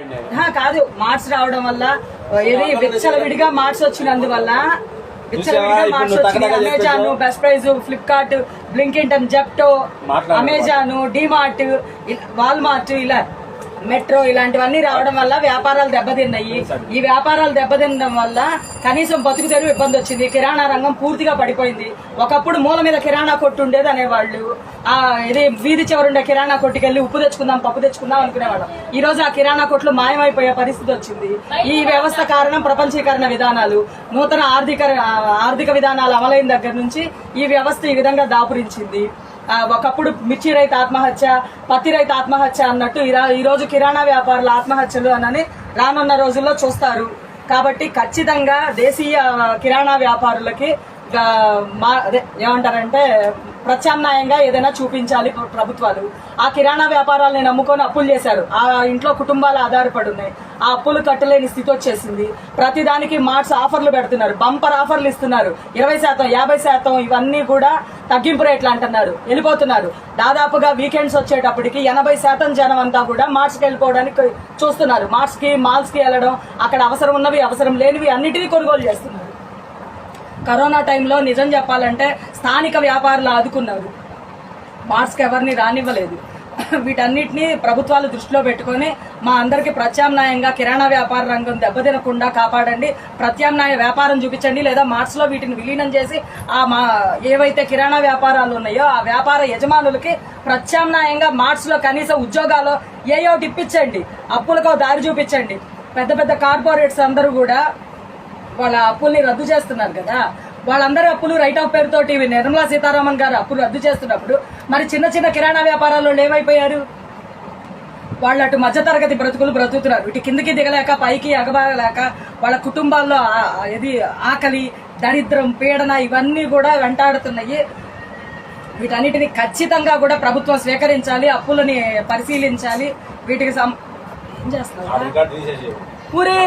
కాదు మార్క్స్ రావడం వల్ల ఏది విచ్చలవిడిగా మార్క్స్ వచ్చినందువల్ల విచ్చలవిడిగా మార్క్స్ తగ్గదా Amazon? Best price Flipkart Blinkit Zepto. Amazon DMart Walmart ఇలా మెట్రో ఇలాంటివన్నీ రావడం వల్ల వ్యాపారాలు దెబ్బతిన్నాయి. ఈ వ్యాపారాలు దెబ్బతినడం వల్ల కనీసం బతుకు తెరువు ఇబ్బంది వచ్చింది. కిరాణా రంగం పూర్తిగా పడిపోయింది. ఒకప్పుడు మూల మీద కిరాణా కొట్టు ఉండేది అనేవాళ్ళు. ఆ ఇది వీధి చివరుండే కిరాణా కొట్టుకెళ్ళి ఉప్పు తెచ్చుకుందాం పప్పు తెచ్చుకుందాం అనుకునేవాళ్ళం. ఈ రోజు ఆ కిరాణా కొట్లు మాయమైపోయే పరిస్థితి వచ్చింది. ఈ వ్యవస్థ కారణం ప్రపంచీకరణ విధానాలు. నూతన ఆర్థిక ఆర్థిక విధానాలు అమలైన దగ్గర నుంచి ఈ వ్యవస్థ ఈ విధంగా దాపురించింది. ఒకప్పుడు మిర్చి రైతు ఆత్మహత్య పత్తి రైతు ఆత్మహత్య అన్నట్టు ఈ రోజు కిరాణా వ్యాపారుల ఆత్మహత్యలు అనని రానున్న రోజుల్లో చూస్తారు. కాబట్టి ఖచ్చితంగా దేశీయ కిరాణా వ్యాపారులకి మా అదే ఏమంటారంటే ప్రత్యామ్నాయంగా ఏదైనా చూపించాలి ప్రభుత్వాలు. ఆ కిరాణా వ్యాపారాలని నమ్ముకొని అప్పులు చేశారు. ఆ ఇంట్లో కుటుంబాలు ఆధారపడి ఉన్నాయి ఆ అప్పులు కట్టలేని స్థితి వచ్చేసింది. ప్రతిదానికి మార్ట్స్ ఆఫర్లు పెడుతున్నారు. బంపర్ ఆఫర్లు ఇస్తున్నారు. ఇరవై శాతం యాభై శాతం ఇవన్నీ కూడా తగ్గింపు రేట్లు అంటున్నారు. వెళ్ళిపోతున్నారు. దాదాపుగా వీకెండ్స్ వచ్చేటప్పటికి ఎనభై శాతం జనం అంతా కూడా మార్ట్స్కి వెళ్ళిపోవడానికి చూస్తున్నారు. మార్ట్స్కి మాల్స్కి వెళ్ళడం అక్కడ అవసరం ఉన్నవి అవసరం లేనివి అన్నిటినీ కొనుగోలు చేస్తున్నారు. కరోనా టైంలో నిజం చెప్పాలంటే స్థానిక వ్యాపారులు ఆదుకున్నారు. మార్చ్కి ఎవరిని రానివ్వలేదు. వీటన్నిటిని ప్రభుత్వాలు దృష్టిలో పెట్టుకొని మా అందరికి ప్రత్యామ్నాయంగా కిరాణా వ్యాపార రంగం దెబ్బతినకుండా కాపాడండి. ప్రత్యామ్నాయ వ్యాపారం చూపించండి లేదా మార్ట్స్లో వీటిని విలీనం చేసి ఆ మా ఏవైతే కిరాణా వ్యాపారాలు ఉన్నాయో ఆ వ్యాపార యజమానులకి ప్రత్యామ్నాయంగా మార్ట్స్లో కనీసం ఉద్యోగాలు ఏయో ఒకటి ఇప్పించండి దారి చూపించండి. పెద్ద పెద్ద కార్పొరేట్స్ అందరూ కూడా వాళ్ళ అప్పుల్ని రద్దు చేస్తున్నారు కదా. వాళ్ళందరి అప్పులు రైట్ ఆఫ్ పేరుతోటి నిర్మలా సీతారామన్ గారు అప్పులు రద్దు చేస్తున్నప్పుడు మరి చిన్న చిన్న కిరాణా వ్యాపారాల్లో ఏమైపోయారు? వాళ్ళు అటు మధ్యతరగతి బ్రతుకులు బ్రతుకుతున్నారు. ఇటు కిందికి దిగలేక పైకి ఎగబాగలేక వాళ్ళ కుటుంబాల్లో ఇది ఆకలి దరిద్రం పీడన ఇవన్నీ కూడా వెంటాడుతున్నాయి. వీటన్నిటిని ఖచ్చితంగా కూడా ప్రభుత్వం స్వీకరించాలి అప్పులని పరిశీలించాలి. వీటికి సం ఏం చేస్తున్నారు పూరి